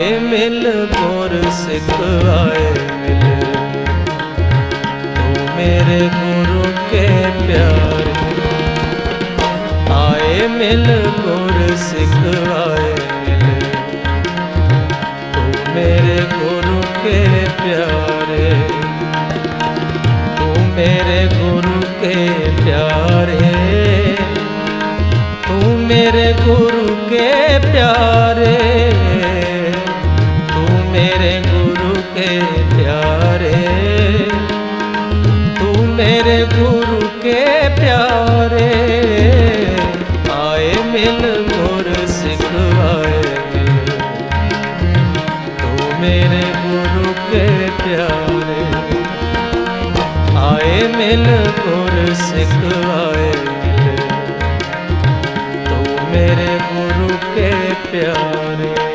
मिल मोर सिख आए मिल। तू मेरे गुरु के प्यार आए मिल मोर सिख आए मिल। तू मेरे गुरु के प्यारे तू मेरे गुरु के प्यारे तू मेरे गुरु के प्यारे के प्यारे, तू मेरे गुरु के प्यारे। आए मिल मोर सिखवाए तू मेरे गुरु के प्यारे। आए मिल गुर सिखवाए तू मेरे गुरु के प्यारे।